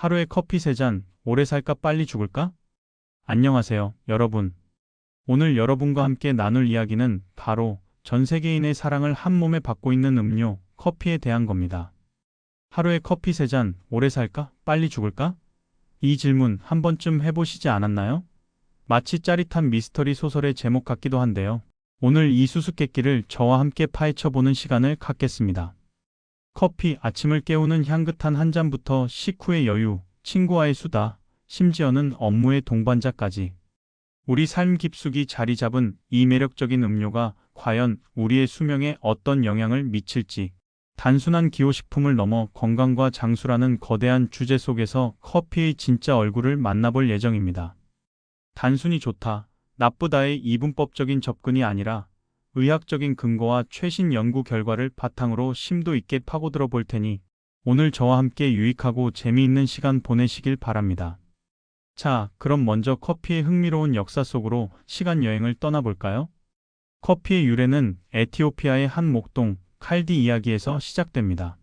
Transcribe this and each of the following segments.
하루에 커피 3잔, 오래 살까 빨리 죽을까? 안녕하세요, 여러분. 오늘 여러분과 함께 나눌 이야기는 바로 전 세계인의 사랑을 한 몸에 받고 있는 음료, 커피에 대한 겁니다. 하루에 커피 3잔, 오래 살까? 빨리 죽을까? 이 질문 한 번쯤 해보시지 않았나요? 마치 짜릿한 미스터리 소설의 제목 같기도 한데요. 오늘 이 수수께끼를 저와 함께 파헤쳐보는 시간을 갖겠습니다. 커피, 아침을 깨우는 향긋한 한 잔부터 식후의 여유, 친구와의 수다, 심지어는 업무의 동반자까지. 우리 삶 깊숙이 자리 잡은 이 매력적인 음료가 과연 우리의 수명에 어떤 영향을 미칠지. 단순한 기호식품을 넘어 건강과 장수라는 거대한 주제 속에서 커피의 진짜 얼굴을 만나볼 예정입니다. 단순히 좋다, 나쁘다의 이분법적인 접근이 아니라 의학적인 근거와 최신 연구 결과를 바탕으로 심도 있게 파고들어 볼 테니 오늘 저와 함께 유익하고 재미있는 시간 보내시길 바랍니다. 자, 그럼 먼저 커피의 흥미로운 역사 속으로 시간 여행을 떠나볼까요? 커피의 유래는 에티오피아의 한 목동, 칼디 이야기에서 시작됩니다.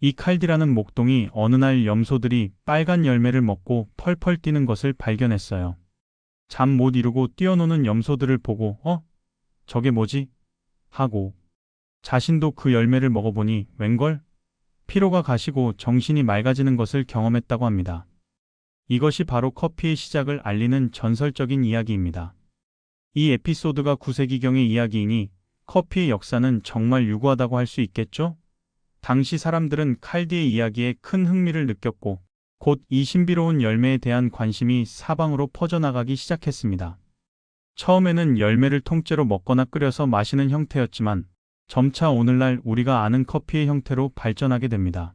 이 칼디라는 목동이 어느 날 염소들이 빨간 열매를 먹고 펄펄 뛰는 것을 발견했어요. 잠 못 이루고 뛰어노는 염소들을 보고, 어? 저게 뭐지? 하고, 자신도 그 열매를 먹어보니, 웬걸? 피로가 가시고 정신이 맑아지는 것을 경험했다고 합니다. 이것이 바로 커피의 시작을 알리는 전설적인 이야기입니다. 이 에피소드가 9세기경의 이야기이니 커피의 역사는 정말 유구하다고 할 수 있겠죠? 당시 사람들은 칼디의 이야기에 큰 흥미를 느꼈고 곧 이 신비로운 열매에 대한 관심이 사방으로 퍼져나가기 시작했습니다. 처음에는 열매를 통째로 먹거나 끓여서 마시는 형태였지만 점차 오늘날 우리가 아는 커피의 형태로 발전하게 됩니다.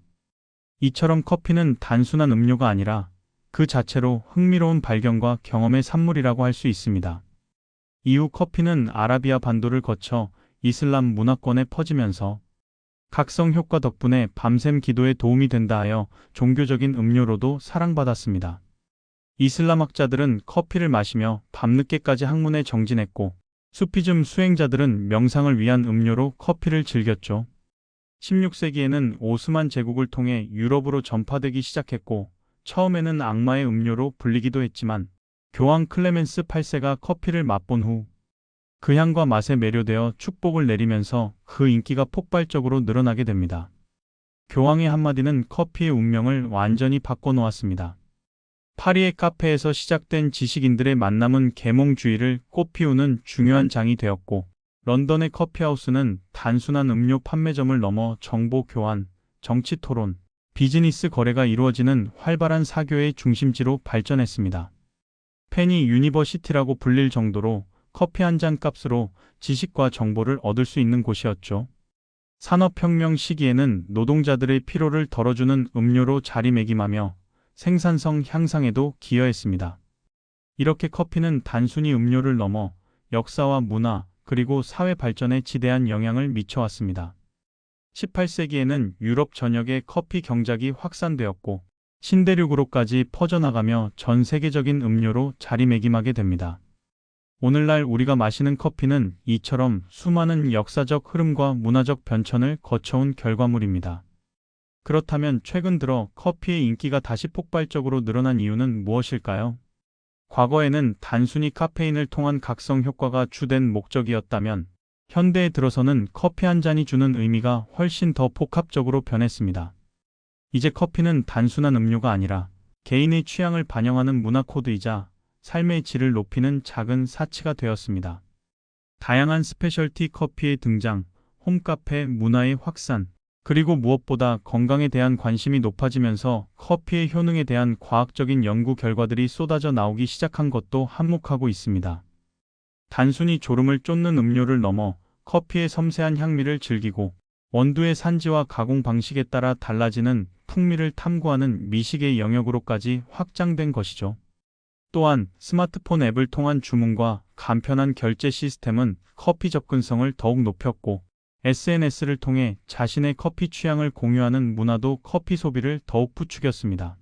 이처럼 커피는 단순한 음료가 아니라 그 자체로 흥미로운 발견과 경험의 산물이라고 할 수 있습니다. 이후 커피는 아라비아 반도를 거쳐 이슬람 문화권에 퍼지면서 각성 효과 덕분에 밤샘 기도에 도움이 된다 하여 종교적인 음료로도 사랑받았습니다. 이슬람 학자들은 커피를 마시며 밤늦게까지 학문에 정진했고 수피즘 수행자들은 명상을 위한 음료로 커피를 즐겼죠. 16세기에는 오스만 제국을 통해 유럽으로 전파되기 시작했고 처음에는 악마의 음료로 불리기도 했지만 교황 클레멘스 8세가 커피를 맛본 후 그 향과 맛에 매료되어 축복을 내리면서 그 인기가 폭발적으로 늘어나게 됩니다. 교황의 한마디는 커피의 운명을 완전히 바꿔놓았습니다. 파리의 카페에서 시작된 지식인들의 만남은 계몽주의를 꽃피우는 중요한 장이 되었고, 런던의 커피하우스는 단순한 음료 판매점을 넘어 정보 교환, 정치 토론, 비즈니스 거래가 이루어지는 활발한 사교의 중심지로 발전했습니다. 페니 유니버시티라고 불릴 정도로 커피 한 잔 값으로 지식과 정보를 얻을 수 있는 곳이었죠. 산업혁명 시기에는 노동자들의 피로를 덜어주는 음료로 자리매김하며 생산성 향상에도 기여했습니다. 이렇게 커피는 단순히 음료를 넘어 역사와 문화 그리고 사회 발전에 지대한 영향을 미쳐왔습니다. 18세기에는 유럽 전역에 커피 경작이 확산되었고 신대륙으로까지 퍼져나가며 전 세계적인 음료로 자리매김하게 됩니다. 오늘날 우리가 마시는 커피는 이처럼 수많은 역사적 흐름과 문화적 변천을 거쳐온 결과물입니다. 그렇다면 최근 들어 커피의 인기가 다시 폭발적으로 늘어난 이유는 무엇일까요? 과거에는 단순히 카페인을 통한 각성 효과가 주된 목적이었다면 현대에 들어서는 커피 한 잔이 주는 의미가 훨씬 더 복합적으로 변했습니다. 이제 커피는 단순한 음료가 아니라 개인의 취향을 반영하는 문화 코드이자 삶의 질을 높이는 작은 사치가 되었습니다. 다양한 스페셜티 커피의 등장, 홈카페 문화의 확산, 그리고 무엇보다 건강에 대한 관심이 높아지면서 커피의 효능에 대한 과학적인 연구 결과들이 쏟아져 나오기 시작한 것도 한몫하고 있습니다. 단순히 졸음을 쫓는 음료를 넘어 커피의 섬세한 향미를 즐기고 원두의 산지와 가공 방식에 따라 달라지는 풍미를 탐구하는 미식의 영역으로까지 확장된 것이죠. 또한 스마트폰 앱을 통한 주문과 간편한 결제 시스템은 커피 접근성을 더욱 높였고 SNS를 통해 자신의 커피 취향을 공유하는 문화도 커피 소비를 더욱 부추겼습니다.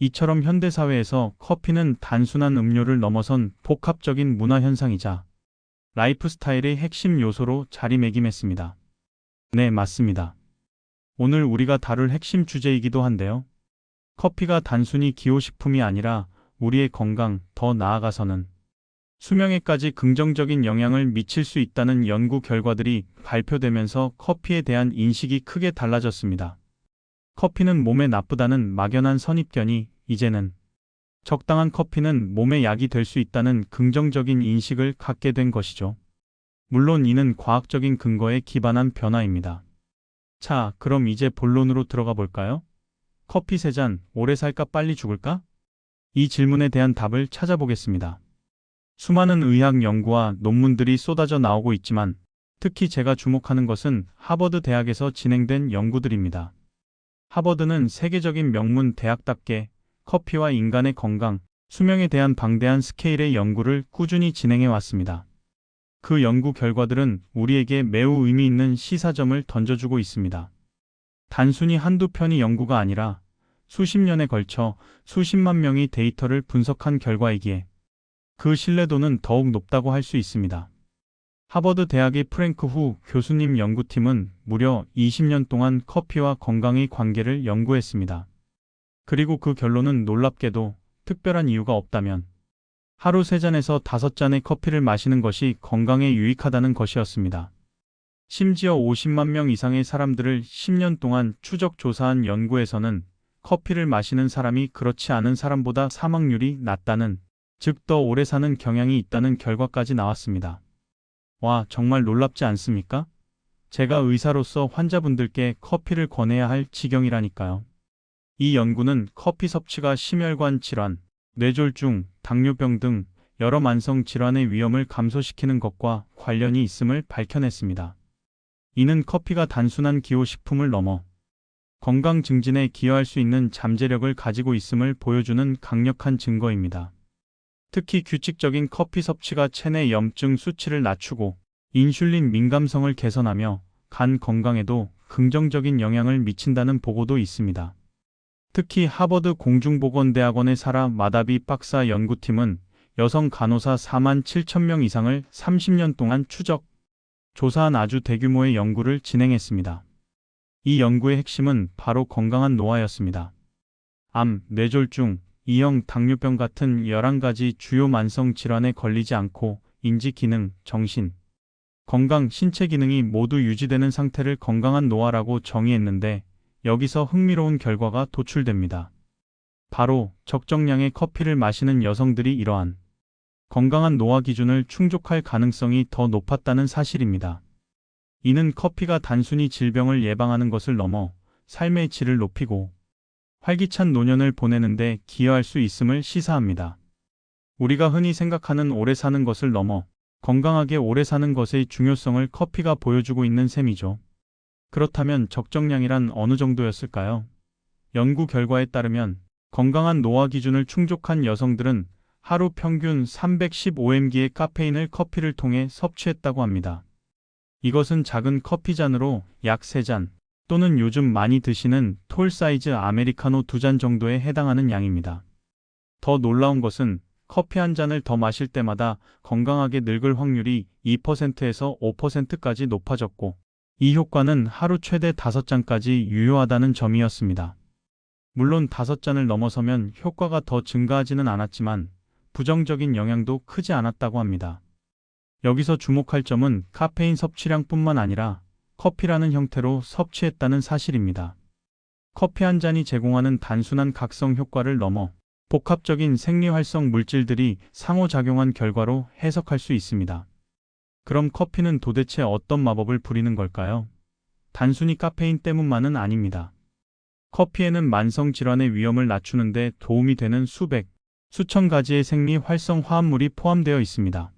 이처럼 현대사회에서 커피는 단순한 음료를 넘어선 복합적인 문화 현상이자 라이프 스타일의 핵심 요소로 자리매김했습니다. 네, 맞습니다. 오늘 우리가 다룰 핵심 주제이기도 한데요. 커피가 단순히 기호식품이 아니라 우리의 건강, 더 나아가서는 수명에까지 긍정적인 영향을 미칠 수 있다는 연구 결과들이 발표되면서 커피에 대한 인식이 크게 달라졌습니다. 커피는 몸에 나쁘다는 막연한 선입견이 이제는 적당한 커피는 몸에 약이 될 수 있다는 긍정적인 인식을 갖게 된 것이죠. 물론 이는 과학적인 근거에 기반한 변화입니다. 자, 그럼 이제 본론으로 들어가 볼까요? 커피 세 잔, 오래 살까 빨리 죽을까? 이 질문에 대한 답을 찾아보겠습니다. 수많은 의학 연구와 논문들이 쏟아져 나오고 있지만 특히 제가 주목하는 것은 하버드 대학에서 진행된 연구들입니다. 하버드는 세계적인 명문 대학답게 커피와 인간의 건강, 수명에 대한 방대한 스케일의 연구를 꾸준히 진행해 왔습니다. 그 연구 결과들은 우리에게 매우 의미 있는 시사점을 던져주고 있습니다. 단순히 한두 편의 연구가 아니라 수십 년에 걸쳐 수십만 명의 데이터를 분석한 결과이기에 그 신뢰도는 더욱 높다고 할 수 있습니다. 하버드 대학의 프랭크 후 교수님 연구팀은 무려 20년 동안 커피와 건강의 관계를 연구했습니다. 그리고 그 결론은 놀랍게도 특별한 이유가 없다면 하루 세잔에서 다섯 잔의 커피를 마시는 것이 건강에 유익하다는 것이었습니다. 심지어 50만 명 이상의 사람들을 10년 동안 추적 조사한 연구에서는 커피를 마시는 사람이 그렇지 않은 사람보다 사망률이 낮다는, 즉 더 오래 사는 경향이 있다는 결과까지 나왔습니다. 와, 정말 놀랍지 않습니까? 제가 의사로서 환자분들께 커피를 권해야 할 지경이라니까요. 이 연구는 커피 섭취가 심혈관 질환, 뇌졸중, 당뇨병 등 여러 만성 질환의 위험을 감소시키는 것과 관련이 있음을 밝혀냈습니다. 이는 커피가 단순한 기호식품을 넘어 건강 증진에 기여할 수 있는 잠재력을 가지고 있음을 보여주는 강력한 증거입니다. 특히 규칙적인 커피 섭취가 체내 염증 수치를 낮추고 인슐린 민감성을 개선하며 간 건강에도 긍정적인 영향을 미친다는 보고도 있습니다. 특히 하버드 공중보건대학원의 사라 마다비 박사 연구팀은 여성 간호사 4만 7천 명 이상을 30년 동안 추적, 조사한 아주 대규모의 연구를 진행했습니다. 이 연구의 핵심은 바로 건강한 노화였습니다. 암, 뇌졸중, 이형 당뇨병 같은 11가지 주요 만성 질환에 걸리지 않고 인지 기능, 정신, 건강, 신체 기능이 모두 유지되는 상태를 건강한 노화라고 정의했는데 여기서 흥미로운 결과가 도출됩니다. 바로 적정량의 커피를 마시는 여성들이 이러한 건강한 노화 기준을 충족할 가능성이 더 높았다는 사실입니다. 이는 커피가 단순히 질병을 예방하는 것을 넘어 삶의 질을 높이고 활기찬 노년을 보내는데 기여할 수 있음을 시사합니다. 우리가 흔히 생각하는 오래 사는 것을 넘어 건강하게 오래 사는 것의 중요성을 커피가 보여주고 있는 셈이죠. 그렇다면 적정량이란 어느 정도였을까요? 연구 결과에 따르면 건강한 노화 기준을 충족한 여성들은 하루 평균 315mg의 카페인을 커피를 통해 섭취했다고 합니다. 이것은 작은 커피 잔으로 약 3잔 또는 요즘 많이 드시는 톨 사이즈 아메리카노 2잔 정도에 해당하는 양입니다. 더 놀라운 것은 커피 한 잔을 더 마실 때마다 건강하게 늙을 확률이 2%에서 5%까지 높아졌고 이 효과는 하루 최대 5잔까지 유효하다는 점이었습니다. 물론 5잔을 넘어서면 효과가 더 증가하지는 않았지만 부정적인 영향도 크지 않았다고 합니다. 여기서 주목할 점은 카페인 섭취량뿐만 아니라 커피라는 형태로 섭취했다는 사실입니다. 커피 한 잔이 제공하는 단순한 각성 효과를 넘어 복합적인 생리활성 물질들이 상호작용한 결과로 해석할 수 있습니다. 그럼 커피는 도대체 어떤 마법을 부리는 걸까요? 단순히 카페인 때문만은 아닙니다. 커피에는 만성 질환의 위험을 낮추는데 도움이 되는 수백, 수천 가지의 생리 활성 화합물이 포함되어 있습니다.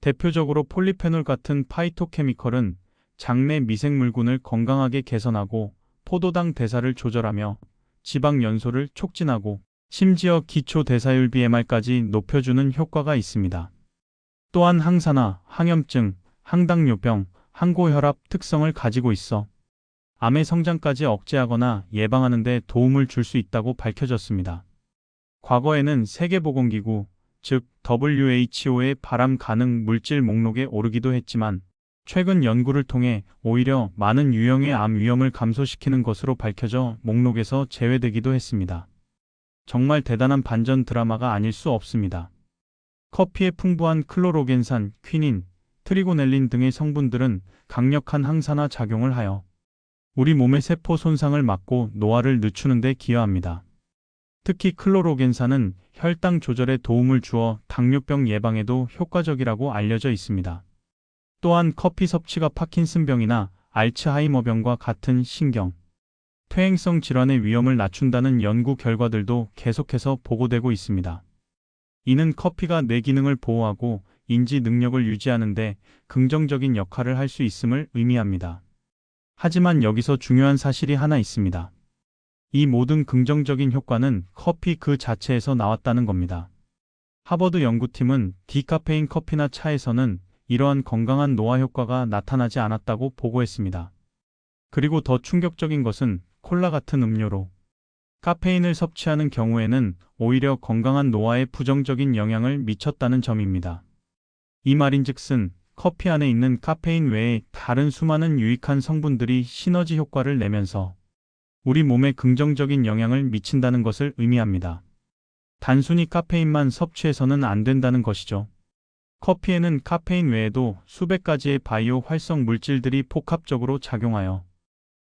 대표적으로 폴리페놀 같은 파이토케미컬은 장내 미생물군을 건강하게 개선하고 포도당 대사를 조절하며 지방 연소를 촉진하고 심지어 기초 대사율 BMR까지 높여주는 효과가 있습니다. 또한 항산화, 항염증, 항당뇨병, 항고혈압 특성을 가지고 있어 암의 성장까지 억제하거나 예방하는 데 도움을 줄 수 있다고 밝혀졌습니다. 과거에는 세계보건기구, 즉 WHO의 발암 가능 물질 목록에 오르기도 했지만 최근 연구를 통해 오히려 많은 유형의 암 위험을 감소시키는 것으로 밝혀져 목록에서 제외되기도 했습니다. 정말 대단한 반전 드라마가 아닐 수 없습니다. 커피에 풍부한 클로로겐산, 퀴닌, 트리고넬린 등의 성분들은 강력한 항산화 작용을 하여 우리 몸의 세포 손상을 막고 노화를 늦추는 데 기여합니다. 특히 클로로겐산은 혈당 조절에 도움을 주어 당뇨병 예방에도 효과적이라고 알려져 있습니다. 또한 커피 섭취가 파킨슨병이나 알츠하이머병과 같은 신경, 퇴행성 질환의 위험을 낮춘다는 연구 결과들도 계속해서 보고되고 있습니다. 이는 커피가 뇌 기능을 보호하고 인지 능력을 유지하는 데 긍정적인 역할을 할 수 있음을 의미합니다. 하지만 여기서 중요한 사실이 하나 있습니다. 이 모든 긍정적인 효과는 커피 그 자체에서 나왔다는 겁니다. 하버드 연구팀은 디카페인 커피나 차에서는 이러한 건강한 노화 효과가 나타나지 않았다고 보고했습니다. 그리고 더 충격적인 것은 콜라 같은 음료로 카페인을 섭취하는 경우에는 오히려 건강한 노화에 부정적인 영향을 미쳤다는 점입니다. 이 말인즉슨 커피 안에 있는 카페인 외에 다른 수많은 유익한 성분들이 시너지 효과를 내면서 우리 몸에 긍정적인 영향을 미친다는 것을 의미합니다. 단순히 카페인만 섭취해서는 안 된다는 것이죠. 커피에는 카페인 외에도 수백 가지의 바이오 활성 물질들이 폭합적으로 작용하여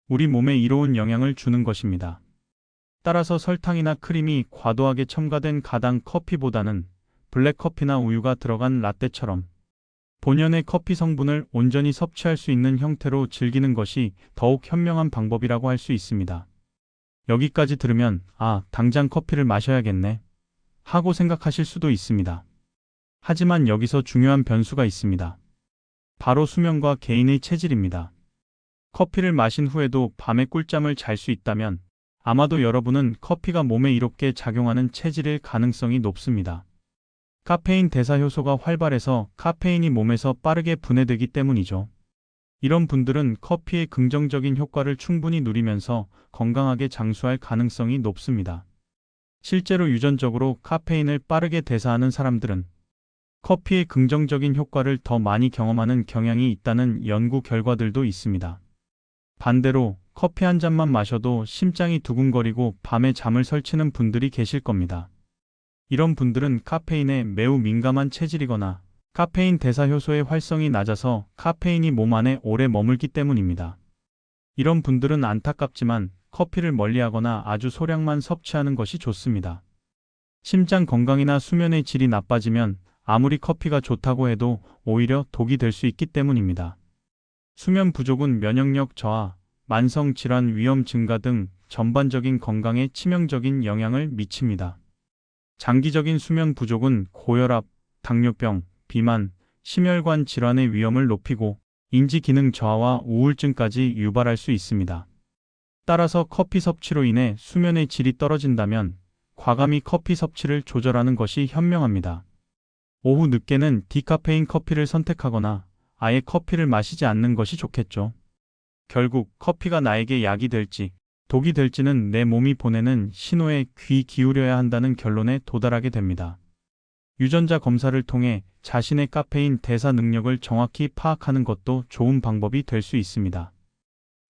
우리 몸에 이로운 영향을 주는 것입니다. 따라서 설탕이나 크림이 과도하게 첨가된 가당 커피보다는 블랙커피나 우유가 들어간 라떼처럼 본연의 커피 성분을 온전히 섭취할 수 있는 형태로 즐기는 것이 더욱 현명한 방법이라고 할 수 있습니다. 여기까지 들으면 아, 당장 커피를 마셔야겠네 하고 생각하실 수도 있습니다. 하지만 여기서 중요한 변수가 있습니다. 바로 수면과 개인의 체질입니다. 커피를 마신 후에도 밤에 꿀잠을 잘 수 있다면 아마도 여러분은 커피가 몸에 이롭게 작용하는 체질일 가능성이 높습니다. 카페인 대사 효소가 활발해서 카페인이 몸에서 빠르게 분해되기 때문이죠. 이런 분들은 커피의 긍정적인 효과를 충분히 누리면서 건강하게 장수할 가능성이 높습니다. 실제로 유전적으로 카페인을 빠르게 대사하는 사람들은 커피의 긍정적인 효과를 더 많이 경험하는 경향이 있다는 연구 결과들도 있습니다. 반대로 커피 한 잔만 마셔도 심장이 두근거리고 밤에 잠을 설치는 분들이 계실 겁니다. 이런 분들은 카페인에 매우 민감한 체질이거나 카페인 대사 효소의 활성이 낮아서 카페인이 몸 안에 오래 머물기 때문입니다. 이런 분들은 안타깝지만 커피를 멀리하거나 아주 소량만 섭취하는 것이 좋습니다. 심장 건강이나 수면의 질이 나빠지면 아무리 커피가 좋다고 해도 오히려 독이 될 수 있기 때문입니다. 수면 부족은 면역력 저하, 만성 질환 위험 증가 등 전반적인 건강에 치명적인 영향을 미칩니다. 장기적인 수면 부족은 고혈압, 당뇨병, 비만, 심혈관 질환의 위험을 높이고 인지 기능 저하와 우울증까지 유발할 수 있습니다. 따라서 커피 섭취로 인해 수면의 질이 떨어진다면 과감히 커피 섭취를 조절하는 것이 현명합니다. 오후 늦게는 디카페인 커피를 선택하거나 아예 커피를 마시지 않는 것이 좋겠죠. 결국 커피가 나에게 약이 될지 독이 될지는 내 몸이 보내는 신호에 귀 기울여야 한다는 결론에 도달하게 됩니다. 유전자 검사를 통해 자신의 카페인 대사 능력을 정확히 파악하는 것도 좋은 방법이 될 수 있습니다.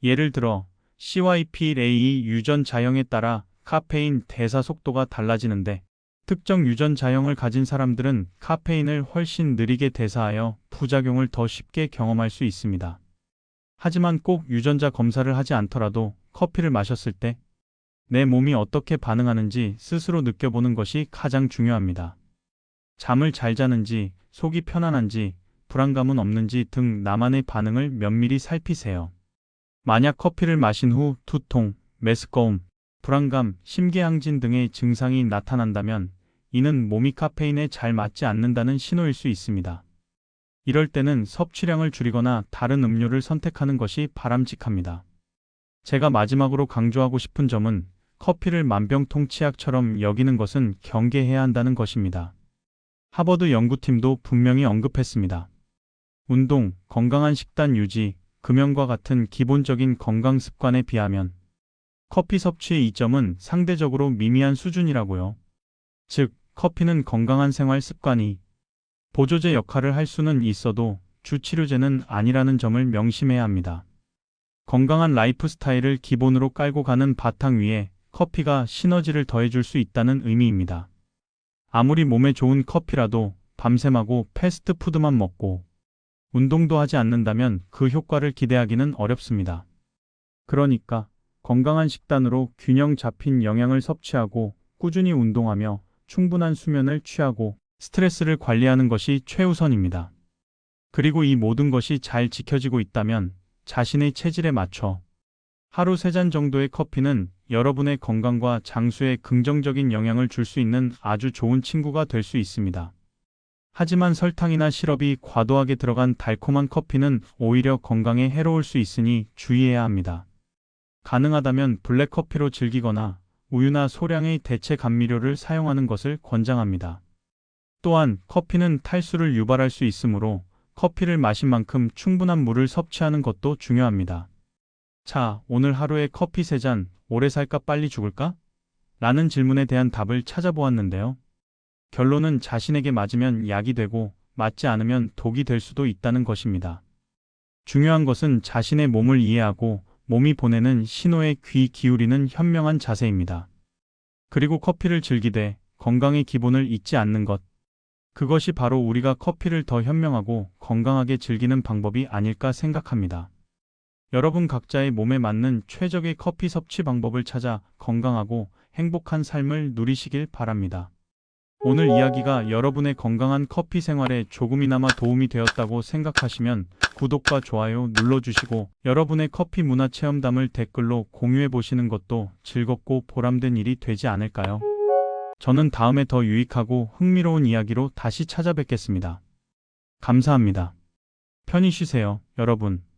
예를 들어 CYP-A2 유전 자형에 따라 카페인 대사 속도가 달라지는데 특정 유전 자형을 가진 사람들은 카페인을 훨씬 느리게 대사하여 부작용을 더 쉽게 경험할 수 있습니다. 하지만 꼭 유전자 검사를 하지 않더라도 커피를 마셨을 때 내 몸이 어떻게 반응하는지 스스로 느껴보는 것이 가장 중요합니다. 잠을 잘 자는지, 속이 편안한지, 불안감은 없는지 등 나만의 반응을 면밀히 살피세요. 만약 커피를 마신 후 두통, 메스꺼움, 불안감, 심계항진 등의 증상이 나타난다면 이는 몸이 카페인에 잘 맞지 않는다는 신호일 수 있습니다. 이럴 때는 섭취량을 줄이거나 다른 음료를 선택하는 것이 바람직합니다. 제가 마지막으로 강조하고 싶은 점은 커피를 만병통치약처럼 여기는 것은 경계해야 한다는 것입니다. 하버드 연구팀도 분명히 언급했습니다. 운동, 건강한 식단 유지, 금연과 같은 기본적인 건강 습관에 비하면 커피 섭취의 이점은 상대적으로 미미한 수준이라고요. 즉, 커피는 건강한 생활 습관이 보조제 역할을 할 수는 있어도 주치료제는 아니라는 점을 명심해야 합니다. 건강한 라이프 스타일을 기본으로 깔고 가는 바탕 위에 커피가 시너지를 더해줄 수 있다는 의미입니다. 아무리 몸에 좋은 커피라도 밤샘하고 패스트푸드만 먹고 운동도 하지 않는다면 그 효과를 기대하기는 어렵습니다. 그러니까 건강한 식단으로 균형 잡힌 영양을 섭취하고 꾸준히 운동하며 충분한 수면을 취하고 스트레스를 관리하는 것이 최우선입니다. 그리고 이 모든 것이 잘 지켜지고 있다면 자신의 체질에 맞춰 하루 3잔 정도의 커피는 여러분의 건강과 장수에 긍정적인 영향을 줄 수 있는 아주 좋은 친구가 될 수 있습니다. 하지만 설탕이나 시럽이 과도하게 들어간 달콤한 커피는 오히려 건강에 해로울 수 있으니 주의해야 합니다. 가능하다면 블랙커피로 즐기거나 우유나 소량의 대체 감미료를 사용하는 것을 권장합니다. 또한 커피는 탈수를 유발할 수 있으므로 커피를 마신 만큼 충분한 물을 섭취하는 것도 중요합니다. 자, 오늘 하루에 커피 3잔, 오래 살까 빨리 죽을까? 라는 질문에 대한 답을 찾아보았는데요. 결론은 자신에게 맞으면 약이 되고 맞지 않으면 독이 될 수도 있다는 것입니다. 중요한 것은 자신의 몸을 이해하고 몸이 보내는 신호에 귀 기울이는 현명한 자세입니다. 그리고 커피를 즐기되 건강의 기본을 잊지 않는 것. 그것이 바로 우리가 커피를 더 현명하고 건강하게 즐기는 방법이 아닐까 생각합니다. 여러분 각자의 몸에 맞는 최적의 커피 섭취 방법을 찾아 건강하고 행복한 삶을 누리시길 바랍니다. 오늘 이야기가 여러분의 건강한 커피 생활에 조금이나마 도움이 되었다고 생각하시면 구독과 좋아요 눌러주시고 여러분의 커피 문화 체험담을 댓글로 공유해 보시는 것도 즐겁고 보람된 일이 되지 않을까요? 저는 다음에 더 유익하고 흥미로운 이야기로 다시 찾아뵙겠습니다. 감사합니다. 편히 쉬세요, 여러분.